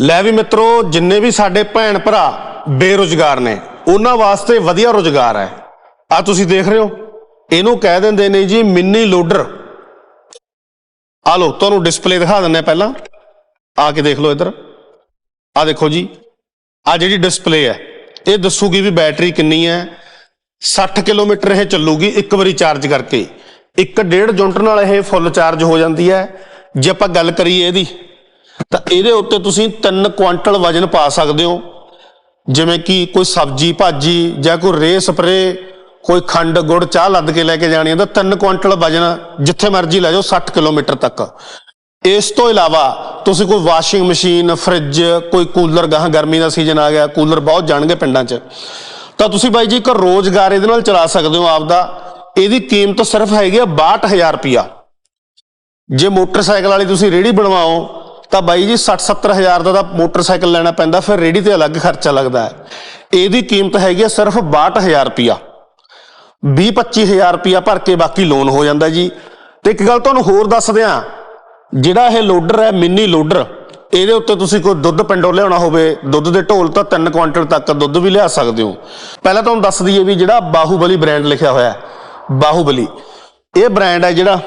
ਲੈ ਵੀ ਮਿੱਤਰੋ, ਜਿੰਨੇ ਵੀ ਸਾਡੇ ਭੈਣ ਭਰਾ ਬੇਰੁਜ਼ਗਾਰ ਨੇ, ਉਹਨਾਂ ਵਾਸਤੇ ਵਧੀਆ ਰੁਜ਼ਗਾਰ ਹੈ। ਆ ਤੁਸੀਂ ਦੇਖ ਰਹੇ ਹੋ, ਇਹਨੂੰ ਕਹਿ ਦਿੰਦੇ ਨੇ ਜੀ ਮਿੰਨੀ ਲੋਡਰ। ਆ ਲੋ ਤੁਹਾਨੂੰ ਡਿਸਪਲੇ ਦਿਖਾ ਦਿੰਨੇ ਪਹਿਲਾਂ। ਆ ਕੇ ਦੇਖ ਲਓ ਇੱਧਰ। ਆ ਦੇਖੋ ਜੀ, ਆ ਜਿਹੜੀ ਡਿਸਪਲੇ ਹੈ, ਇਹ ਦੱਸੂਗੀ ਵੀ ਬੈਟਰੀ ਕਿੰਨੀ ਹੈ। 60 ਕਿਲੋਮੀਟਰ ਇਹ ਚੱਲੂਗੀ ਇੱਕ ਵਾਰੀ ਚਾਰਜ ਕਰਕੇ। ਇੱਕ ਡੇਢ ਜੁੰਟ ਨਾਲ ਇਹ ਫੁੱਲ ਚਾਰਜ ਹੋ ਜਾਂਦੀ ਹੈ। ਜੇ ਆਪਾਂ ਗੱਲ ਕਰੀਏ ਇਹਦੀ ਤਾਂ ਇਹਦੇ ਉੱਤੇ ਤੁਸੀਂ 3 ਕੁਆਂਟਲ ਵਜਨ ਪਾ ਸਕਦੇ ਹੋ। ਜਿਵੇਂ ਕਿ ਕੋਈ ਸਬਜੀ ਭਾਜੀ ਜਾਂ ਕੋਈ ਰੇ ਸਪਰੇ ਕੋਈ ਖੰਡ, ਗੁੜ, ਚਾਹ ਲੱਦ ਕੇ ਲੈ ਕੇ ਜਾਣੀ ਹੈ ਤਾਂ 3 ਕੁਆਂਟਲ ਵਜਨ ਜਿੱਥੇ ਮਰਜ਼ੀ ਲੈ ਜਾਓ 60 ਕਿਲੋਮੀਟਰ ਤੱਕ। ਇਸ ਤੋਂ ਇਲਾਵਾ ਤੁਸੀਂ ਕੋਈ ਵਾਸ਼ਿੰਗ ਮਸ਼ੀਨ, ਫ੍ਰਿਜ, ਕੋਈ ਕੂਲਰ, ਗਾਹ ਗਰਮੀ ਦਾ ਸੀਜ਼ਨ ਆ ਗਿਆ, ਕੂਲਰ ਬਹੁਤ ਜਾਣਗੇ ਪਿੰਡਾਂ 'ਚ। ਤਾਂ ਤੁਸੀਂ ਬਾਈ ਜੀ ਇੱਕ ਰੋਜ਼ਗਾਰ ਇਹਦੇ ਨਾਲ ਚਲਾ ਸਕਦੇ ਹੋ ਆਪਦਾ। ਇਹਦੀ ਕੀਮਤ ਸਿਰਫ ਹੈਗੀ ਆ 62000 ਰੁਪਿਆ ਜੇ ਮੋਟਰਸਾਈਕਲ ਵਾਲੀ ਤੁਸੀਂ ਰੇੜੀ ਬਣਵਾਓ ਤਾਂ ਬਾਈ ਜੀ 60 70000 ਦਾ ਤਾਂ ਮੋਟਰਸਾਈਕਲ ਲੈਣਾ ਪੈਂਦਾ, ਫਿਰ ਰੇੜੀ ਤੇ ਅਲੱਗ ਖਰਚਾ ਲੱਗਦਾ ਹੈ। ਇਹਦੀ ਕੀਮਤ ਹੈਗੀ ਹੈ ਸਿਰਫ 62000 ਰੁਪਿਆ 20 25000 ਰੁਪਿਆ ਭਰ ਕੇ ਬਾਕੀ ਲੋਨ ਹੋ ਜਾਂਦਾ ਜੀ। ਤੇ ਇੱਕ ਗੱਲ ਤੁਹਾਨੂੰ ਹੋਰ ਦੱਸ ਦਿਆਂ, ਜਿਹੜਾ ਇਹ ਲੋਡਰ ਹੈ ਮਿੰਨੀ ਲੋਡਰ ਇਹਦੇ ਉੱਤੇ ਤੁਸੀਂ ਕੋਈ ਦੁੱਧ ਪਿੰਡੋਂ ਲਿਆਉਣਾ ਹੋਵੇ, ਦੁੱਧ ਦੇ ਢੋਲ ਤਾਂ 3 ਕੁਆਂਟਲ ਤੱਕ ਦੁੱਧ ਵੀ ਲਿਆ ਸਕਦੇ ਹੋ। ਪਹਿਲਾਂ ਤੁਹਾਨੂੰ ਦੱਸ ਦਈਏ ਵੀ ਜਿਹੜਾ ਬਾਹੂਬਲੀ ਬ੍ਰਾਂਡ ਲਿਖਿਆ ਹੋਇਆ ਬਾਹੂਬਲੀ। ਇਹ ਬ੍ਰਾਂਡ ਹੈ ਜਿਹੜਾ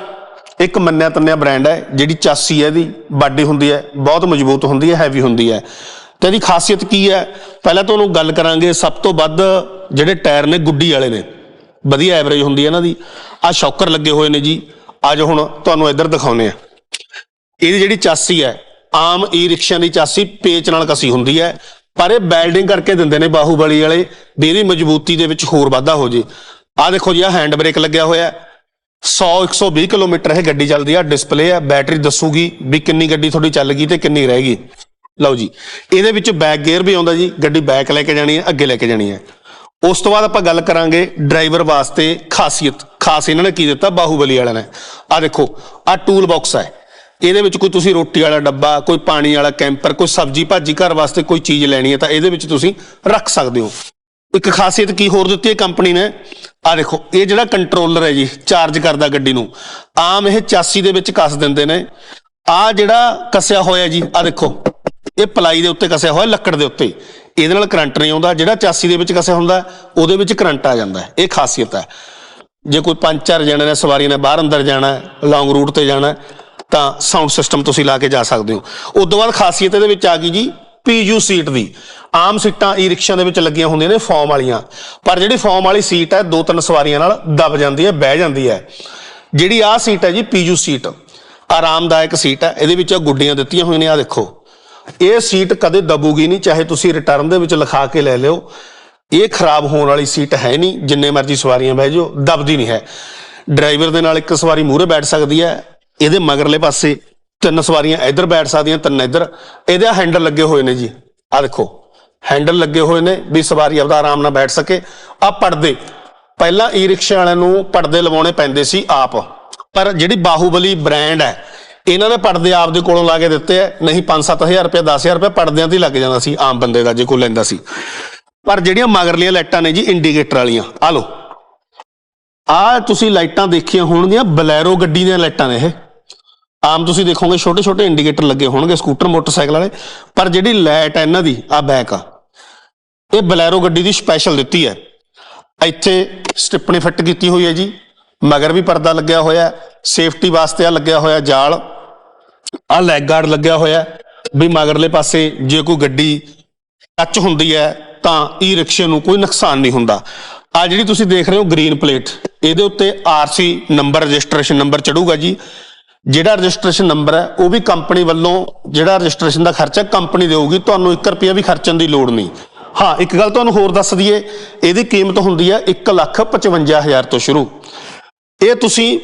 ਇੱਕ ਮੰਨਿਆ ਤੰਨਿਆ ਬ੍ਰਾਂਡ ਹੈ, ਜਿਹੜੀ ਚਾਸੀ ਹੈ ਇਹਦੀ, ਬਾਡੀ ਹੁੰਦੀ ਹੈ, ਬਹੁਤ ਮਜ਼ਬੂਤ ਹੁੰਦੀ ਹੈ ਹੈਵੀ ਹੁੰਦੀ ਹੈ। ਤੇ ਇਹਦੀ ਖਾਸੀਅਤ ਕੀ ਹੈ? ਪਹਿਲਾਂ ਤੁਹਾਨੂੰ ਗੱਲ ਕਰਾਂਗੇ, ਸਭ ਤੋਂ ਵੱਧ ਜਿਹੜੇ ਟਾਇਰ ਨੇ ਗੁੱਡੀ ਵਾਲੇ ਨੇ, ਵਧੀਆ ਐਵਰੇਜ ਹੁੰਦੀ ਹੈ ਇਹਨਾਂ ਦੀ। ਆ ਸ਼ੌਕਰ ਲੱਗੇ ਹੋਏ ਨੇ ਜੀ। ਅੱਜ ਹੁਣ ਤੁਹਾਨੂੰ ਇੱਧਰ ਦਿਖਾਉਨੇ ਆ ਇਹਦੀ ਜਿਹੜੀ ਚਾਸੀ ਹੈ, ਆਮ ਈ ਰਿਕਸ਼ਿਆਂ ਦੀ ਚਾਸੀ ਪੇਚ ਨਾਲ ਕਸੀ ਹੁੰਦੀ ਹੈ, ਪਰ ਇਹ ਬੈਲਡਿੰਗ ਕਰਕੇ ਦਿੰਦੇ ਨੇ ਬਾਹੂਬਲੀ ਵਾਲੇ, ਵੀ ਇਹਦੀ ਮਜ਼ਬੂਤੀ ਦੇ ਵਿੱਚ ਹੋਰ ਵਾਧਾ ਹੋ ਜੇ। ਆਹ ਦੇਖੋ ਜੀ ਆ ਹੈਂਡ ਬ੍ਰੇਕ ਲੱਗਿਆ ਹੋਇਆ 100 120 ਕਿਲੋਮੀਟਰ ਇਹ ਗੱਡੀ ਚੱਲਦੀ ਆ ਡਿਸਪਲੇ ਆ ਬੈਟਰੀ ਦੱਸੂਗੀ ਵੀ ਕਿੰਨੀ ਗੱਡੀ ਤੁਹਾਡੀ ਚੱਲ ਗਈ ਤੇ ਕਿੰਨੀ ਰਹਿ ਗਈ। ਲਓ ਜੀ, ਇਹਦੇ ਵਿੱਚ ਬੈਕ ਗੇਅਰ ਵੀ ਆਉਂਦਾ ਜੀ, ਗੱਡੀ ਬੈਕ ਲੈ ਕੇ ਜਾਣੀ ਹੈ ਅੱਗੇ ਲੈ ਕੇ ਜਾਣੀ ਹੈ ਉਸ ਤੋਂ ਬਾਅਦ ਆਪਾਂ ਗੱਲ ਕਰਾਂਗੇ ਡਰਾਈਵਰ ਵਾਸਤੇ ਖਾਸੀਅਤ। ਖਾਸ ਇਹਨਾਂ ਨੇ ਕੀ ਦਿੱਤਾ? ਬਾਹੂਬਲੀ ਵਾਲਿਆਂ ਨੇ। ਆ ਦੇਖੋ ਆ ਟੂਲ ਬਾਕਸ ਹੈ ਇਹਦੇ ਵਿੱਚ ਕੋਈ ਤੁਸੀਂ ਰੋਟੀ ਵਾਲਾ ਡੱਬਾ, ਕੋਈ ਪਾਣੀ ਵਾਲਾ ਕੈਂਪਰ ਕੋਈ ਸਬਜੀ ਭਾਜੀ ਘਰ ਵਾਸਤੇ ਕੋਈ ਚੀਜ਼ ਲੈਣੀ ਹੈ ਤਾਂ ਇਹਦੇ ਵਿੱਚ ਤੁਸੀਂ ਰੱਖ ਸਕਦੇ ਹੋ। ਇੱਕ ਖਾਸੀਅਤ ਕੀ ਹੋਰ ਦਿੱਤੀ ਹੈ ਕੰਪਨੀ ਨੇ? ਆ ਦੇਖੋ, ਇਹ ਜਿਹੜਾ ਕੰਟਰੋਲਰ ਹੈ ਜੀ ਚਾਰਜ ਕਰਦਾ ਗੱਡੀ ਨੂੰ, ਆਮ ਇਹ ਚਾਸੀ ਦੇ ਵਿੱਚ ਕੱਸ ਦਿੰਦੇ ਨੇ। ਆ ਜਿਹੜਾ ਕੱਸਿਆ ਹੋਇਆ ਜੀ, ਆ ਦੇਖੋ, ਇਹ ਪਲਾਈ ਦੇ ਉੱਤੇ ਕੱਸਿਆ ਹੋਇਆ, ਲੱਕੜ ਦੇ ਉੱਤੇ। ਇਹਦੇ ਨਾਲ ਕਰੰਟ ਨਹੀਂ ਆਉਂਦਾ, ਜਿਹੜਾ ਚਾਸੀ ਦੇ ਵਿੱਚ ਕੱਸਿਆ ਹੁੰਦਾ, ਉਹਦੇ ਵਿੱਚ ਕਰੰਟ ਆ ਜਾਂਦਾ ਇਹ ਖਾਸੀਅਤ ਹੈ। ਜੇ ਕੋਈ ਪੰਜ ਚਾਰ ਜਣੇ ਨੇ ਸਵਾਰੀਆਂ ਨੇ ਬਾਹਰ ਅੰਦਰ ਜਾਣਾ ਲੌਂਗ ਰੂਟ ਤੇ ਜਾਣਾ ਤਾਂ ਸਾਊਂਡ ਸਿਸਟਮ ਤੁਸੀਂ ਲਾ ਕੇ ਜਾ ਸਕਦੇ ਹੋ। ਉਸ ਤੋਂ ਬਾਅਦ ਖਾਸੀਅਤ ਇਹਦੇ ਵਿੱਚ ਆ ਗਈ ਜੀ ਪੀਯੂ ਸੀਟ ਦੀ। ਆਮ ਸੀਟਾਂ ਈ ਰਿਕਸ਼ਾ ਦੇ ਵਿੱਚ ਲੱਗੀਆਂ ਹੁੰਦੀਆਂ ਨੇ ਫੋਮ ਵਾਲੀਆਂ। ਪਰ ਜਿਹੜੀ ਫੋਮ ਵਾਲੀ ਸੀਟ ਹੈ ਦੋ ਤਿੰਨ ਸਵਾਰੀਆਂ ਨਾਲ ਦਬ ਜਾਂਦੀ ਹੈ, ਬਹਿ ਜਾਂਦੀ ਹੈ। ਜਿਹੜੀ ਆਹ ਸੀਟ ਹੈ ਜੀ, ਪੀਯੂ ਸੀਟ, ਆਰਾਮਦਾਇਕ ਸੀਟ ਹੈ। ਇਹਦੇ ਵਿੱਚ ਆਹ ਗੁੱਡੀਆਂ ਦਿੱਤੀਆਂ ਹੋਈਆਂ ਨੇ ਆ ਦੇਖੋ। ਇਹ ਸੀਟ ਕਦੇ ਦਬੂਗੀ ਨਹੀਂ, ਚਾਹੇ ਤੁਸੀਂ ਰਿਟਰਨ ਦੇ ਵਿੱਚ ਲਿਖਾ ਕੇ ਲੈ ਲਿਓ। ਇਹ ਖਰਾਬ ਹੋਣ ਵਾਲੀ ਸੀਟ ਹੈ ਨਹੀਂ, ਜਿੰਨੇ ਮਰਜ਼ੀ ਸਵਾਰੀਆਂ ਬਹਿ ਜਾਓ, ਦਬਦੀ ਨਹੀਂ ਹੈ। ਡਰਾਈਵਰ ਦੇ ਨਾਲ ਇੱਕ ਸਵਾਰੀ ਮੂਹਰੇ ਬੈਠ ਸਕਦੀ ਹੈ, ਇਹਦੇ ਮਗਰਲੇ ਪਾਸੇ ਤਿੰਨ ਸਵਾਰੀਆਂ ਇੱਧਰ ਬੈਠ ਸਕਦੀਆਂ, ਤਿੰਨ ਇੱਧਰ। ਇਹਦੇ ਹੈਂਡਲ ਲੱਗੇ ਹੋਏ ਨੇ ਜੀ। ਆ ਦੇਖੋ ਹੈਂਡਲ ਲੱਗੇ ਹੋਏ ਨੇ ਵੀ ਸਵਾਰੀ ਆਪਦਾ ਆਰਾਮ ਨਾਲ ਬੈਠ ਸਕੇ। ਆ ਪਰਦੇ, ਪਹਿਲਾਂ ਈ ਰਿਕਸ਼ਾ ਵਾਲਿਆਂ ਨੂੰ ਪਰਦੇ ਲਵਾਉਣੇ ਪੈਂਦੇ ਸੀ ਆਪ। ਪਰ ਜਿਹੜੀ ਬਾਹੂਬਲੀ ਬ੍ਰਾਂਡ ਹੈ, ਇਹਨਾਂ ਨੇ ਪਰਦੇ ਆਪ ਦੇ ਕੋਲੋਂ ਲਾ ਕੇ ਦਿੱਤੇ ਐ ਨਹੀਂ 5-7000 ਰੁਪਏ 10000 ਰੁਪਏ ਪਰਦਿਆਂ ਤੇ ਲੱਗ ਜਾਂਦਾ ਸੀ ਆਮ ਬੰਦੇ ਦਾ, ਜੇ ਕੋਈ ਲੈਂਦਾ ਸੀ। ਪਰ ਜਿਹੜੀਆਂ ਮਗਰਲੀਆਂ ਲਾਈਟਾਂ ਨੇ ਜੀ ਇੰਡੀਕੇਟਰ ਵਾਲੀਆਂ ਆ ਲੋ ਆ ਤੁਸੀਂ ਲਾਈਟਾਂ ਦੇਖੀਆਂ ਹੋਣਗੀਆਂ, ਬਲੈਰੋ ਗੱਡੀ ਦੀਆਂ ਲਾਈਟਾਂ ਨੇ ਇਹ। ਆਮ ਤੁਸੀਂ ਦੇਖੋਗੇ ਛੋਟੇ ਛੋਟੇ ਇੰਡੀਕੇਟਰ ਲੱਗੇ ਹੋਣਗੇ ਸਕੂਟਰ ਮੋਟਰਸਾਈਕਲ ਵਾਲੇ, ਪਰ ਜਿਹੜੀ ਲਾਈਟ ਹੈ ਇਹਨਾਂ ਦੀ ਆ ਬੈਕ ਆ। ਇਹ ਬਲੈਰੋ ਗੱਡੀ ਦੀ ਸਪੈਸ਼ਲ ਦਿੱਤੀ ਹੈ। ਇੱਥੇ ਸਟਿੱਪਣੀ ਫਿੱਟ ਕੀਤੀ ਹੋਈ ਹੈ ਜੀ, ਮਗਰ ਵੀ ਪਰਦਾ ਲੱਗਿਆ ਹੋਇਆ ਸੇਫਟੀ ਵਾਸਤੇ ਆ ਲੱਗਿਆ ਹੋਇਆ ਜਾਲ ਆ ਲੈਗ ਗਾਰਡ ਲੱਗਿਆ ਹੋਇਆ, ਵੀ ਮਗਰਲੇ ਪਾਸੇ ਜੇ ਕੋਈ ਗੱਡੀ ਟੱਚ ਹੁੰਦੀ ਹੈ, ਤਾਂ ਈ ਰਿਕਸ਼ੇ ਨੂੰ ਕੋਈ ਨੁਕਸਾਨ ਨਹੀਂ ਹੁੰਦਾ। ਆ ਜਿਹੜੀ ਤੁਸੀਂ ਦੇਖ ਰਹੇ ਹੋ ਗ੍ਰੀਨ ਪਲੇਟ ਇਹਦੇ ਉੱਤੇ ਆਰਸੀ ਨੰਬਰ ਰਜਿਸਟ੍ਰੇਸ਼ਨ ਨੰਬਰ ਚੜੂਗਾ ਜੀ। ਜਿਹੜਾ ਰਜਿਸਟ੍ਰੇਸ਼ਨ ਨੰਬਰ ਹੈ, ਉਹ ਵੀ ਕੰਪਨੀ ਵੱਲੋਂ ਜਿਹੜਾ ਰਜਿਸਟ੍ਰੇਸ਼ਨ ਦਾ ਖਰਚਾ ਕੰਪਨੀ ਦੇਊਗੀ, ਤੁਹਾਨੂੰ 1 ਰੁਪਿਆ ਵੀ ਖਰਚਣ ਦੀ ਲੋੜ ਨਹੀਂ। ਹਾਂ, ਇੱਕ ਗੱਲ ਤੁਹਾਨੂੰ ਹੋਰ ਦੱਸ ਦਈਏ, ਇਹਦੀ ਕੀਮਤ ਹੁੰਦੀ ਹੈ 155000 ਤੋਂ ਸ਼ੁਰੂ। ਇਹ ਤੁਸੀਂ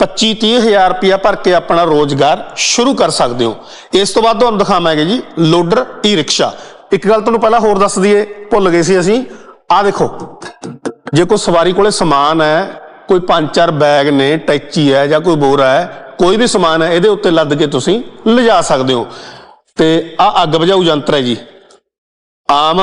25 30000 ਰੁਪਇਆ ਭਰ ਕੇ ਆਪਣਾ ਰੋਜ਼ਗਾਰ ਸ਼ੁਰੂ ਕਰ ਸਕਦੇ ਹੋ। ਇਸ ਤੋਂ ਬਾਅਦ ਤੁਹਾਨੂੰ ਦਿਖਾਵਾਂਗੇ ਜੀ, ਲੋਡਰ ਈ ਰਿਕਸ਼ਾ ਇੱਕ ਗੱਲ ਤੁਹਾਨੂੰ ਪਹਿਲਾਂ ਹੋਰ ਦੱਸ ਦਈਏ, ਭੁੱਲ ਗਏ ਸੀ ਅਸੀਂ। ਆਹ ਦੇਖੋ, ਜੇ ਕੋਈ ਸਵਾਰੀ ਕੋਲੇ ਸਮਾਨ ਹੈ, ਕੋਈ ਪੰਜ ਚਾਰ ਬੈਗ ਨੇ, ਟੈਚੀ ਹੈ ਜਾਂ ਕੋਈ ਬੋਰਾ ਹੈ ਕੋਈ ਵੀ ਸਮਾਨ ਹੈ, ਇਹਦੇ ਉੱਤੇ ਲੱਦ ਕੇ ਤੁਸੀਂ ਲਿਜਾ ਸਕਦੇ ਹੋ। ਤੇ ਆ ਅੱਗ ਬੁਝਾਊ ਯੰਤਰ ਹੈ ਜੀ। ਆਮ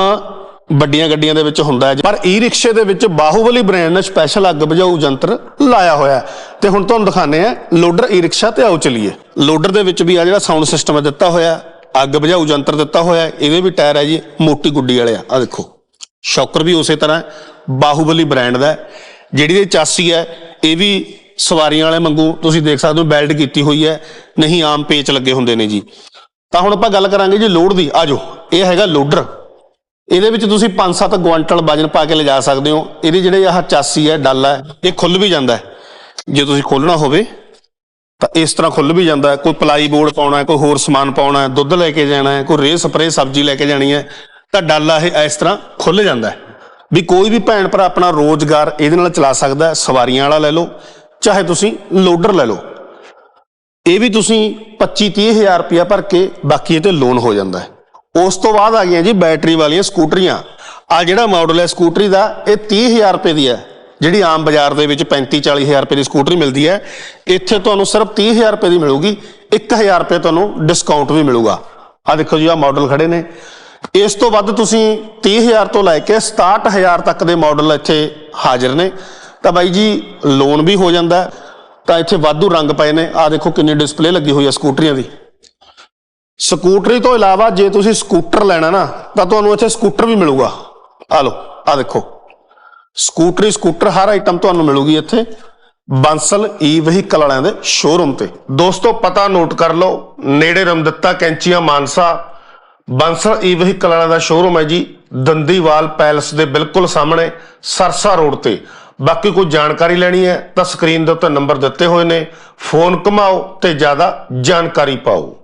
ਵੱਡੀਆਂ ਗੱਡੀਆਂ ਦੇ ਵਿੱਚ ਹੁੰਦਾ ਹੈ ਪਰ ਈ ਰਿਕਸ਼ੇ ਦੇ ਵਿੱਚ ਬਾਹੂਬਲੀ ਬ੍ਰਾਂਡ ਨੇ ਸਪੈਸ਼ਲ ਅੱਗ ਬੁਝਾਊ ਯੰਤਰ ਲਾਇਆ ਹੋਇਆ ਹੈ। ਤੇ ਹੁਣ ਤੁਹਾਨੂੰ ਦਿਖਾਣੇ ਆ ਲੋਡਰ ਈ ਰਿਕਸ਼ਾ ਤੇ ਆਓ ਚਲੀਏ। ਲੋਡਰ ਦੇ ਵਿੱਚ ਵੀ ਆ ਜਿਹੜਾ ਸਾਊਂਡ ਸਿਸਟਮ ਹੈ ਦਿੱਤਾ ਹੋਇਆ ਅੱਗ ਬੁਝਾਊ ਯੰਤਰ ਦਿੱਤਾ ਹੋਇਆ ਇਹਦੇ ਵੀ ਟਾਇਰ ਹੈ ਜੀ, ਮੋਟੀ ਗੁੱਡੀ ਵਾਲੇ ਆ। ਆ ਦੇਖੋ, ਸ਼ੌਕਰ ਵੀ ਉਸੇ ਤਰ੍ਹਾਂ ਬਾਹੂਬਲੀ ਬ੍ਰਾਂਡ ਦਾ ਜਿਹੜੀ ਇਹ ਚਾਸੀ ਹੈ, ਇਹ ਵੀ ਸਵਾਰੀਆਂ ਵਾਲੇ ਵਾਂਗੂ ਤੁਸੀਂ ਦੇਖ ਸਕਦੇ ਹੋ ਬੈਲਟ ਕੀਤੀ ਹੋਈ ਹੈ, ਨਹੀਂ ਆਮ ਪੇਚ ਲੱਗੇ ਹੁੰਦੇ ਨੇ ਜੀ। ਤਾਂ ਹੁਣ ਆਪਾਂ ਗੱਲ ਕਰਾਂਗੇ ਜੀ ਲੋਡ ਦੀ, ਆਜੋ, ਇਹ ਹੈਗਾ ਲੋਡਰ। ਇਹਦੇ ਵਿੱਚ ਤੁਸੀਂ 5-7 ਕੁਆਂਟਲ ਵਜਨ ਪਾ ਕੇ ਲਿਜਾ ਸਕਦੇ ਹੋ। ਇਹਦੇ ਜਿਹੜੇ ਆਹ ਚਾਸੀ ਹੈ, ਡੱਲ ਹੈ, ਇਹ ਖੁੱਲ ਵੀ ਜਾਂਦਾ ਹੈ। ਜੇ ਤੁਸੀਂ ਖੋਲਣਾ ਹੋਵੇ, ਤਾਂ ਇਸ ਤਰ੍ਹਾਂ ਖੁੱਲ ਵੀ ਜਾਂਦਾ ਹੈ। ਕੋਈ ਪਲਾਈ ਬੋਰਡ ਪਾਉਣਾ ਹੈ, ਕੋਈ ਹੋਰ ਸਮਾਨ ਪਾਉਣਾ ਹੈ, ਦੁੱਧ ਲੈ ਕੇ ਜਾਣਾ ਹੈ, ਕੋਈ ਰੇਹ ਸਪਰੇ ਸਬਜ਼ੀ ਲੈ ਕੇ ਜਾਣੀ ਹੈ, ਤਾਂ ਡੱਲ ਇਹ ਇਸ ਤਰ੍ਹਾਂ ਖੁੱਲ ਜਾਂਦਾ ਹੈ। ਵੀ ਕੋਈ ਵੀ ਭੈਣ ਭਰਾ ਆਪਣਾ ਰੋਜ਼ਗਾਰ ਇਹਦੇ ਨਾਲ ਚਲਾ ਸਕਦਾ ਸਵਾਰੀਆਂ ਵਾਲਾ ਲੈ ਲਓ ਚਾਹੇ ਤੁਸੀਂ ਲੋਡਰ ਲੈ ਲਓ। ਇਹ ਵੀ ਤੁਸੀਂ 25 30 ਹਜ਼ਾਰ ਰੁਪਇਆ ਭਰ ਕੇ ਬਾਕੀ ਇਹ ਤੇ ਲੋਨ ਹੋ ਜਾਂਦਾ ਹੈ। ਉਸ ਤੋਂ ਬਾਅਦ ਆ ਗਈਆਂ ਜੀ ਬੈਟਰੀ ਵਾਲੀਆਂ ਸਕੂਟਰੀਆਂ। ਆ ਜਿਹੜਾ ਮਾਡਲ ਹੈ ਸਕੂਟਰੀ ਦਾ, ਇਹ 30000 ਰੁਪਏ ਦੀ ਹੈ। ਜਿਹੜੀ ਆਮ ਬਾਜ਼ਾਰ ਦੇ ਵਿੱਚ 35 40000 ਰੁਪਏ ਦੀ ਸਕੂਟਰੀ ਮਿਲਦੀ ਹੈ। ਇੱਥੇ ਤੁਹਾਨੂੰ ਸਿਰਫ 30000 ਰੁਪਏ ਦੀ ਮਿਲੂਗੀ 1000 ਰੁਪਏ ਤੁਹਾਨੂੰ ਡਿਸਕਾਊਂਟ ਵੀ ਮਿਲੂਗਾ। ਆ ਦੇਖੋ ਜੀ ਆ ਮਾਡਲ ਖੜੇ ਨੇ। ਇਸ ਤੋਂ ਵੱਧ ਤੁਸੀਂ 30000 ਤੋਂ ਲੈ ਕੇ 67000 ਤੱਕ ਦੇ ਮਾਡਲ ਇੱਥੇ ਹਾਜ਼ਰ ਨੇ। ਤਾਂ ਬਾਈ ਜੀ ਲੋਨ ਵੀ ਹੋ ਜਾਂਦਾ ਤਾਂ ਇੱਥੇ ਵਾਧੂ ਰੰਗ ਪਏ ਨੇ। ਆ ਦੇਖੋ ਕਿੰਨੀ ਡਿਸਪਲੇ ਲੱਗੀ ਹੋਈ ਹੈ ਸਕੂਟਰੀਆਂ ਦੀ। ਸਕੂਟਰੀ ਤੋਂ ਇਲਾਵਾ ਜੇ ਤੁਸੀਂ ਸਕੂਟਰ ਲੈਣਾ ਨਾ, ਤਾਂ ਤੁਹਾਨੂੰ ਇੱਥੇ ਸਕੂਟਰ ਵੀ ਮਿਲੂਗਾ। ਆ ਲਓ ਆ ਦੇਖੋ। ਸਕੂਟਰੀ, ਸਕੂਟਰ ਹਰ ਆਈਟਮ ਤੁਹਾਨੂੰ ਮਿਲੂਗੀ ਇੱਥੇ। ਬਾਂਸਲ ਈ ਵਹੀਕਲ ਵਾਲਿਆਂ ਦੇ ਸ਼ੋਰੂਮ ਤੇ। ਦੋਸਤੋ, ਪਤਾ ਨੋਟ ਕਰ ਲਓ, ਨੇੜੇ ਰਮਦਿੱਤਾ, ਕੈਂਚੀਆਂ, ਮਾਨਸਾ। ਬਾਂਸਲ ਈ ਵਹੀਕਲ ਵਾਲਿਆਂ ਦਾ ਸ਼ੋਰੂਮ ਹੈ ਜੀ, ਦੰਦੀਵਾਲ ਪੈਲਸ ਦੇ ਬਿਲਕੁਲ ਸਾਹਮਣੇ, ਸਰਸਾ ਰੋਡ ਤੇ। ਬਾਕੀ ਕੋਈ ਜਾਣਕਾਰੀ ਲੈਣੀ ਹੈ ਤਾਂ ਸਕਰੀਨ ਦੇ ਉੱਤੇ ਨੰਬਰ ਦਿੱਤੇ ਹੋਏ ਨੇ। ਫੋਨ ਘੁਮਾਓ ਤੇ ਜ਼ਿਆਦਾ ਜਾਣਕਾਰੀ ਪਾਓ।